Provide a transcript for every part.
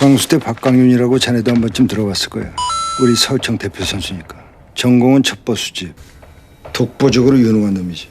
광수대 박광윤이라고 자네도 한 번쯤 들어봤을 거야. 우리 서울청 대표 선수니까. 전공은 첩보수집. 독보적으로 유능한 놈이지.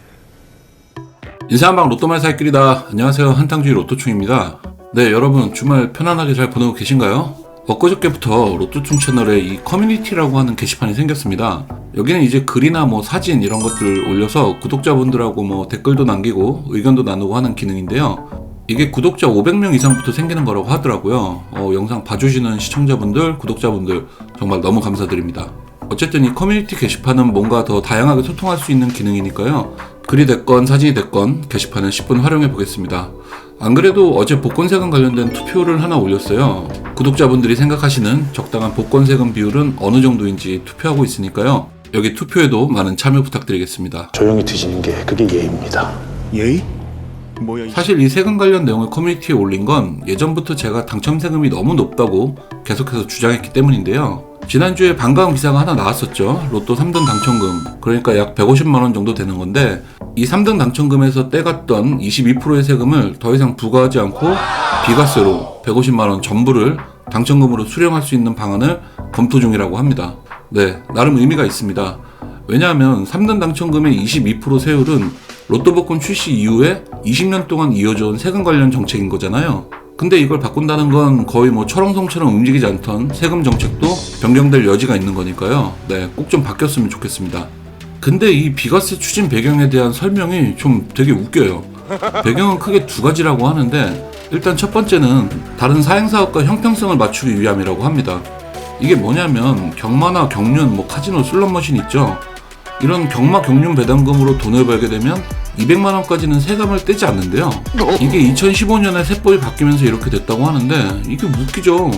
인사한방 로또말 살길이다. 안녕하세요. 한탕주의 로또충입니다. 네, 여러분 주말 편안하게 잘 보내고 계신가요? 엊그저께부터 로또충 채널에 이 커뮤니티라고 하는 게시판이 생겼습니다. 여기는 이제 글이나 뭐 사진 이런 것들을 올려서 구독자분들하고 뭐 댓글도 남기고 의견도 나누고 하는 기능인데요. 이게 구독자 500명 이상부터 생기는 거라고 하더라고요. 어, 영상 봐주시는 시청자분들, 구독자분들 정말 너무 감사드립니다. 어쨌든 이 커뮤니티 게시판은 뭔가 더 다양하게 소통할 수 있는 기능이니까요. 글이 됐건 사진이 됐건 게시판을 10분 활용해 보겠습니다. 안 그래도 어제 복권 세금 관련된 투표를 하나 올렸어요. 구독자분들이 생각하시는 적당한 복권 세금 비율은 어느 정도인지 투표하고 있으니까요. 여기 투표에도 많은 참여 부탁드리겠습니다. 조용히 드시는 게 그게 예입니다. 예의? 사실 이 세금 관련 내용을 커뮤니티에 올린 건 예전부터 제가 당첨 세금이 너무 높다고 계속해서 주장했기 때문인데요. 지난주에 반가운 기사가 하나 나왔었죠. 로또 3등 당첨금. 그러니까 약 150만원 정도 되는 건데, 이 3등 당첨금에서 떼갔던 22%의 세금을 더 이상 부과하지 않고 비과세로 150만원 전부를 당첨금으로 수령할 수 있는 방안을 검토 중이라고 합니다. 네, 나름 의미가 있습니다. 왜냐하면 3등 당첨금의 22% 세율은 로또 복권 출시 이후에 20년 동안 이어져온 세금 관련 정책인 거잖아요. 근데 이걸 바꾼다는 건 거의 뭐 철옹성처럼 움직이지 않던 세금 정책도 변경될 여지가 있는 거니까요. 네, 꼭 좀 바뀌었으면 좋겠습니다. 근데 이 비과세 추진 배경에 대한 설명이 좀 되게 웃겨요. 배경은 크게 두 가지라고 하는데 일단 첫 번째는 다른 사행사업과 형평성을 맞추기 위함이라고 합니다. 이게 뭐냐면 경마나 경륜, 뭐 카지노, 슬롯머신 있죠. 이런 경마 경륜 배당금으로 돈을 벌게 되면 200만 원까지는 세금을 떼지 않는데요. 이게 2015년에 세법이 바뀌면서 이렇게 됐다고 하는데 이게 웃기죠.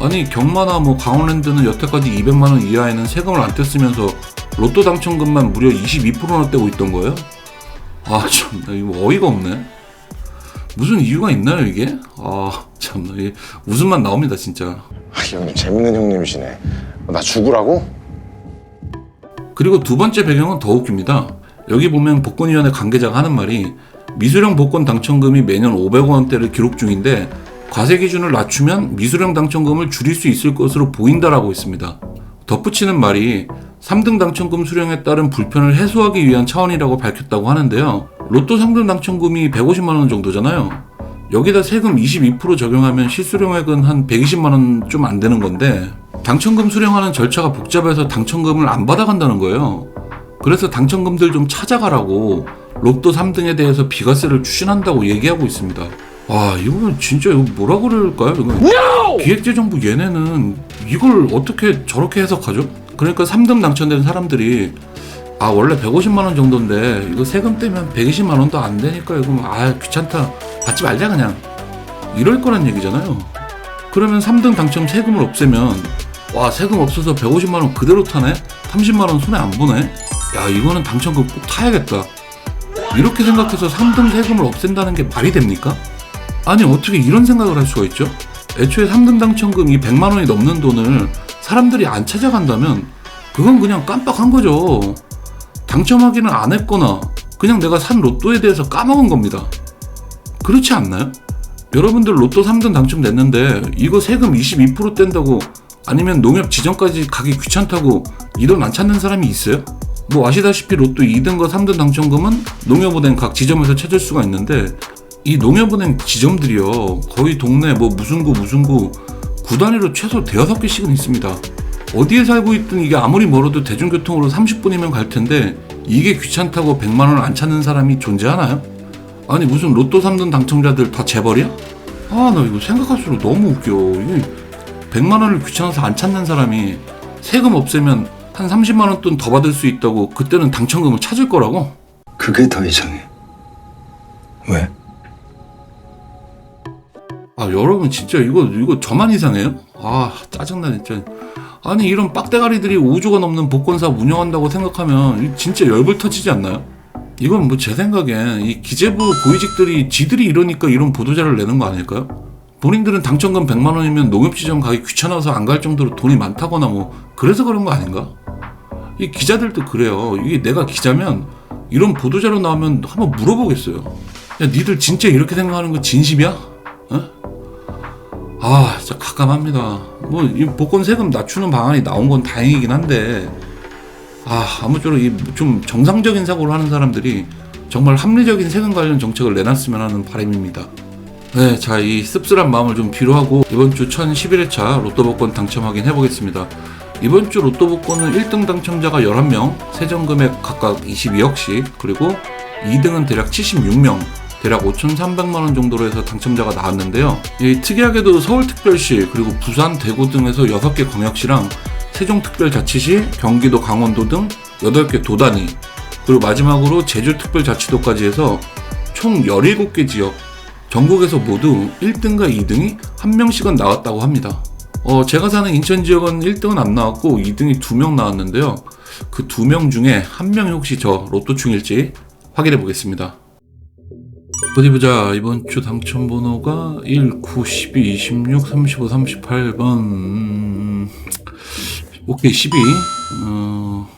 아니 경마나 뭐 강원랜드는 여태까지 200만 원 이하에는 세금을 안 뗐으면서 로또 당첨금만 무려 22%나 떼고 있던 거예요? 아 참나 이거 어이가 없네. 무슨 이유가 있나요 이게? 아 참나 이게 웃음만 나옵니다 진짜. 아, 형님 재밌는 형님이시네. 나 죽으라고? 그리고 두 번째 배경은 더 웃깁니다. 여기 보면 복권위원회 관계자가 하는 말이 미수령 복권 당첨금이 매년 500원대를 기록 중인데 과세 기준을 낮추면 미수령 당첨금을 줄일 수 있을 것으로 보인다라고 했습니다. 덧붙이는 말이 3등 당첨금 수령에 따른 불편을 해소하기 위한 차원이라고 밝혔다고 하는데요. 로또 3등 당첨금이 150만 원 정도잖아요. 여기다 세금 22% 적용하면 실수령액은 한 120만 원 좀 안 되는 건데 당첨금 수령하는 절차가 복잡해서 당첨금을 안 받아간다는 거예요. 그래서 당첨금들 좀 찾아가라고 로또 3등에 대해서 비과세를 추진한다고 얘기하고 있습니다. 와 이거 진짜 이거 뭐라 그럴까요? 이거 기획재정부 얘네는 이걸 어떻게 저렇게 해석하죠? 그러니까 3등 당첨된 사람들이 아 원래 150만 원 정도인데 이거 세금 떼면 120만 원도 안 되니까 이거 뭐아 귀찮다 받지 말자 그냥 이럴 거란 얘기잖아요. 그러면 3등 당첨 세금을 없애면 와 세금 없어서 150만 원 그대로 타네? 30만 원 손에 안 보네? 야 이거는 당첨금 꼭 타야겠다. 이렇게 생각해서 3등 세금을 없앤다는 게 말이 됩니까? 아니 어떻게 이런 생각을 할 수가 있죠? 애초에 3등 당첨금이 100만 원이 넘는 돈을 사람들이 안 찾아간다면 그건 그냥 깜빡한 거죠. 당첨하기는 안 했거나 그냥 내가 산 로또에 대해서 까먹은 겁니다. 그렇지 않나요? 여러분들 로또 3등 당첨됐는데 이거 세금 22% 뗀다고 아니면 농협 지점까지 가기 귀찮다고 이 돈 안 찾는 사람이 있어요? 뭐 아시다시피 로또 2등과 3등 당첨금은 농협은행 각 지점에서 찾을 수가 있는데 이 농협은행 지점들이요 거의 동네 뭐 무슨 구 무슨 구 구단위로 최소 대여섯 개씩은 있습니다. 어디에 살고 있든 이게 아무리 멀어도 대중교통으로 30분이면 갈 텐데 이게 귀찮다고 100만 원을 안 찾는 사람이 존재하나요? 아니 무슨 로또 3등 당첨자들 다 재벌이야? 아 나 이거 생각할수록 너무 웃겨 이게 100만 원을 귀찮아서 안 찾는 사람이 세금 없애면 한 30만 원 돈 더 받을 수 있다고 그때는 당첨금을 찾을 거라고? 그게 더 이상해. 왜? 아 여러분 진짜 이거 이거 저만 이상해요? 아 짜증나 진짜 아니 이런 빡대가리들이 5조가 넘는 복권사 운영한다고 생각하면 이 진짜 열불 터지지 않나요? 이건 뭐 제 생각엔 이 기재부 고위직들이 지들이 이러니까 이런 보도자를 내는 거 아닐까요? 본인들은 당첨금 100만 원이면 농협지점 가기 귀찮아서 안 갈 정도로 돈이 많다거나 뭐 그래서 그런 거 아닌가? 이 기자들도 그래요. 이게 내가 기자면 이런 보도자료 나오면 한번 물어보겠어요. 야 니들 진짜 이렇게 생각하는 거 진심이야? 어? 아, 진짜 가감합니다. 뭐, 이 복권 세금 낮추는 방안이 나온 건 다행이긴 한데, 아, 아무쪼록 이 좀 정상적인 사고를 하는 사람들이 정말 합리적인 세금 관련 정책을 내놨으면 하는 바람입니다. 네, 자, 이 씁쓸한 마음을 좀 뒤로하고 이번 주 1011회차 로또 복권 당첨 확인 해보겠습니다. 이번 주 로또 복권은 1등 당첨자가 11명, 세전 금액 각각 22억씩, 그리고 2등은 대략 76명, 대략 5,300만 원 정도로 해서 당첨자가 나왔는데요. 이 특이하게도 서울특별시 그리고 부산, 대구 등에서 6개 광역시랑 세종특별자치시, 경기도, 강원도 등 8개 도단위 그리고 마지막으로 제주특별자치도까지 해서 총 17개 지역 전국에서 모두 1등과 2등이 한 명씩은 나왔다고 합니다. 어, 제가 사는 인천 지역은 1등은 안 나왔고 2등이 2명 나왔는데요. 그 2명 중에 한 명이 혹시 저 로또충일지 확인해 보겠습니다. 어디 보자. 이번 주 당첨 번호가 1, 9, 12, 26, 35, 38번. 오케이, 12. 어,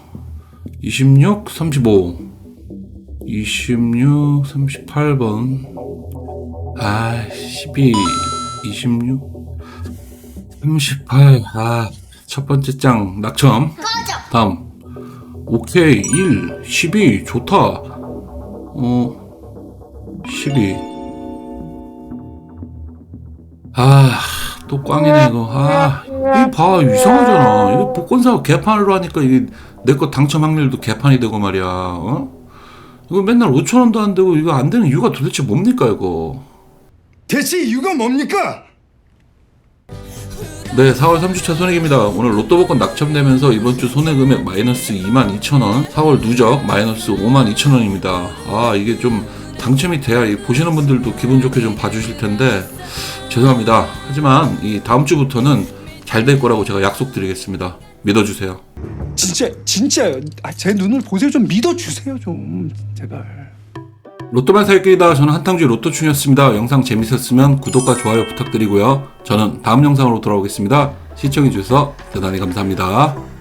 26, 35. 26, 38번. 아, 12, 26, 38. 아, 첫 번째 장 낙첨. 다음. 오케이, 1, 12. 좋다. 어, 12. 아, 또 꽝이네, 이거. 아, 이거 봐. 이상하잖아. 이거 복권사 개판으로 하니까 이게 내 거 당첨 확률도 개판이 되고 말이야. 어? 이거 맨날 5천원도 안 되고 이거 안 되는 이유가 도대체 뭡니까, 이거? 대체 이유가 뭡니까? 네, 4월 3주차 손해기입니다. 오늘 로또 복권 낙첨되면서 이번 주 손해금액 마이너스 2만 2천원, 4월 누적 마이너스 5만 2천원입니다. 아, 이게 좀 당첨이 돼야 이 보시는 분들도 기분 좋게 좀 봐주실 텐데, 죄송합니다. 하지만 이 다음 주부터는 잘 될 거라고 제가 약속드리겠습니다. 믿어주세요. 진짜 진짜요. 아, 제 눈을 보세요. 좀 믿어주세요 좀 제발. 로또만 살길이다. 저는 한탕주의 로또충이었습니다. 영상 재밌었으면 구독과 좋아요 부탁드리고요. 저는 다음 영상으로 돌아오겠습니다. 시청해주셔서 대단히 감사합니다.